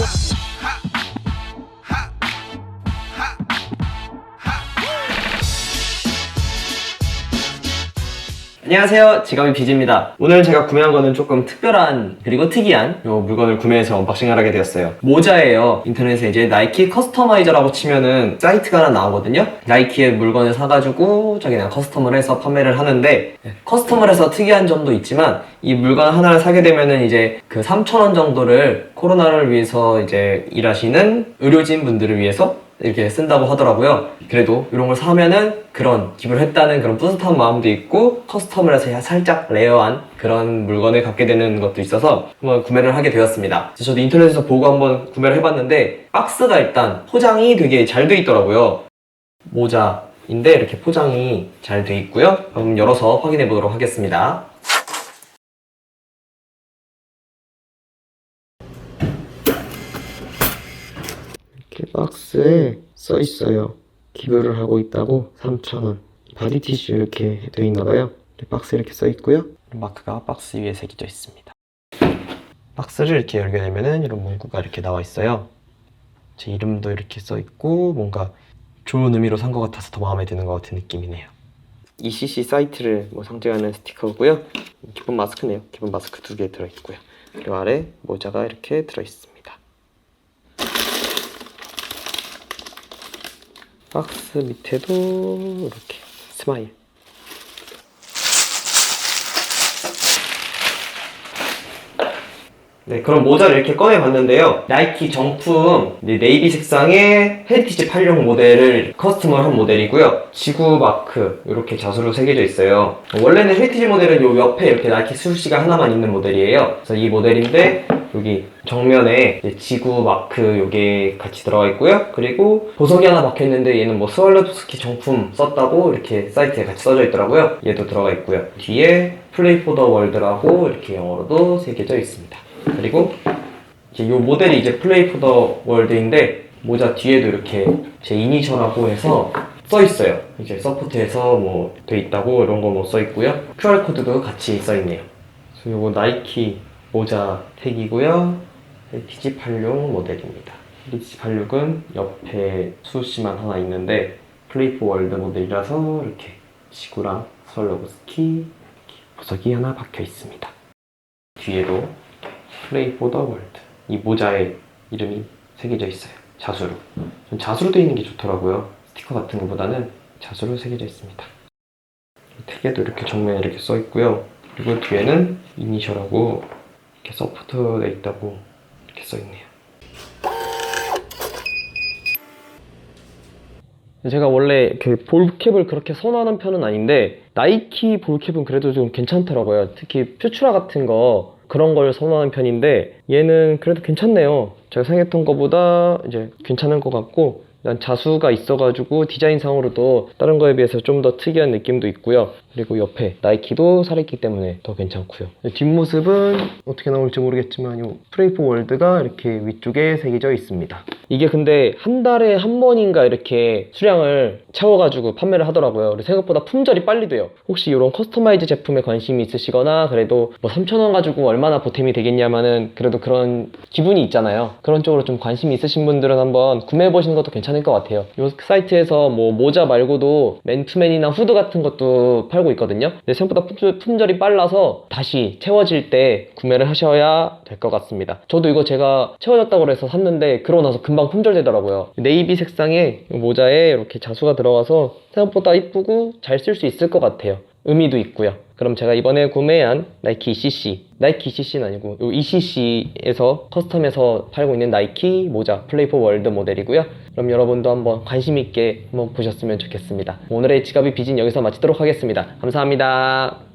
Whoa. 안녕하세요. 지갑이 비지입니다. 오늘 제가 구매한 거는 조금 특별한 그리고 특이한 요 물건을 구매해서 언박싱을 하게 되었어요. 모자예요. 인터넷에 이제 나이키 커스터마이저라고 치면은 사이트가 하나 나오거든요. 나이키의 물건을 사가지고 자기 그냥 커스텀을 해서 판매를 하는데 네, 커스텀을 해서 특이한 점도 있지만 이 물건 하나를 사게 되면은 이제 그 3,000원 정도를 코로나를 위해서 이제 일하시는 의료진 분들을 위해서 이렇게 쓴다고 하더라고요. 그래도 이런 걸 사면은 그런 기부를 했다는 그런 뿌듯한 마음도 있고 커스텀을 해서 살짝 레어한 그런 물건을 갖게 되는 것도 있어서 한번 구매를 하게 되었습니다. 저도 인터넷에서 보고 한번 구매를 해봤는데 박스가 일단 포장이 되게 잘 돼 있더라고요. 모자인데 이렇게 포장이 잘 돼 있고요. 그럼 열어서 확인해 보도록 하겠습니다. 이렇게 박스에 써 있어요. 기부를 하고 있다고 3,000원. 바디 티슈 이렇게 되어 있나 봐요. 박스 이렇게 써 있고요. 마크가 박스 위에 새겨져 있습니다. 박스를 이렇게 열게 되면은 이런 문구가 이렇게 나와 있어요. 제 이름도 이렇게 써 있고 뭔가 좋은 의미로 산 것 같아서 더 마음에 드는 것 같은 느낌이네요. ECC 사이트를 뭐 상징하는 스티커고요. 기본 마스크네요. 기본 마스크 두 개 들어 있고요. 그리고 아래 모자가 이렇게 들어 있습니다. 박스 밑에도 이렇게 스마일. 네, 그럼 모자를 이렇게 꺼내봤는데요. 나이키 정품 네, 네이비 색상의 헤리티지 8용 모델을 커스텀을 한 모델이고요. 지구 마크 이렇게 자수로 새겨져 있어요. 원래는 헤리티지 모델은 요 옆에 이렇게 나이키 수시가 하나만 있는 모델이에요. 그래서 이 모델인데 여기 정면에 지구 마크 요게 같이 들어가 있고요. 그리고 보석이 하나 박혀 있는데 얘는 뭐 스왈로도스키 정품 썼다고 이렇게 사이트에 같이 써져 있더라고요. 얘도 들어가 있고요. 뒤에 플레이 포더 월드라고 이렇게 영어로도 새겨져 있습니다. 그리고 이제 요 모델이 이제 플레이 포더 월드인데 모자 뒤에도 이렇게 제 이니셜하고 해서 써 있어요. 이제 서포트에서 뭐 돼 있다고 이런 거 뭐 써 있고요. QR 코드도 같이 써 있네요. 요거 나이키 모자 택이고요. PG86 모델입니다. PG86은 옆에 수시만 하나 있는데 플레이프 월드 모델이라서 이렇게 지구랑 이렇게 보석이 하나 박혀 있습니다. 뒤에도 플레이 포 더 월드 이 모자에 이름이 새겨져 있어요. 자수로. 전 자수로 되어 있는 게 좋더라고요. 스티커 같은 것보다는 자수로 새겨져 있습니다. 택에도 이렇게 정면에 이렇게 써 있고요. 그리고 뒤에는 이니셜하고 이렇게 서포트돼 있다고 이렇게 써 있네요. 제가 원래 그 볼캡을 그렇게 선호하는 편은 아닌데 나이키 볼캡은 그래도 좀 괜찮더라고요. 특히 퓨추라 같은 거 그런 걸 선호하는 편인데 얘는 그래도 괜찮네요. 제가 생각했던 것보다 이제 괜찮은 것 같고 일단 자수가 있어가지고 디자인상으로도 다른 거에 비해서 좀 더 특이한 느낌도 있고요. 그리고 옆에 나이키도 살아있기 때문에 더 괜찮고요. 뒷모습은 어떻게 나올지 모르겠지만 이 프레이프 월드가 이렇게 위쪽에 새겨져 있습니다. 이게 근데 한 달에 한 번인가 이렇게 수량을 채워가지고 판매를 하더라고요. 생각보다 품절이 빨리 돼요. 혹시 이런 커스터마이즈 제품에 관심이 있으시거나 그래도 뭐 3,000원 가지고 얼마나 보탬이 되겠냐면은 그래도 그런 기분이 있잖아요. 그런 쪽으로 좀 관심이 있으신 분들은 한번 구매해보시는 것도 괜찮 을 것 같아요. 이 사이트에서 뭐 모자 말고도 맨투맨이나 후드 같은 것도 팔고 있거든요. 근데 생각보다 품절, 품절이 빨라서 다시 채워질 때 구매를 하셔야 될 것 같습니다. 저도 이거 제가 채워졌다고 해서 샀는데 그러고 나서 금방 품절되더라고요. 네이비 색상의 이 모자에 이렇게 자수가 들어가서 생각보다 이쁘고 잘 쓸 수 있을 것 같아요. 의미도 있고요. 그럼 제가 이번에 구매한 나이키 ECC, 나이키 ECC는 아니고 요 ECC에서 커스텀에서 팔고 있는 나이키 모자 플레이포 월드 모델이고요. 그럼 여러분도 한번 관심 있게 한번 보셨으면 좋겠습니다. 오늘의 지갑이 비진 여기서 마치도록 하겠습니다. 감사합니다.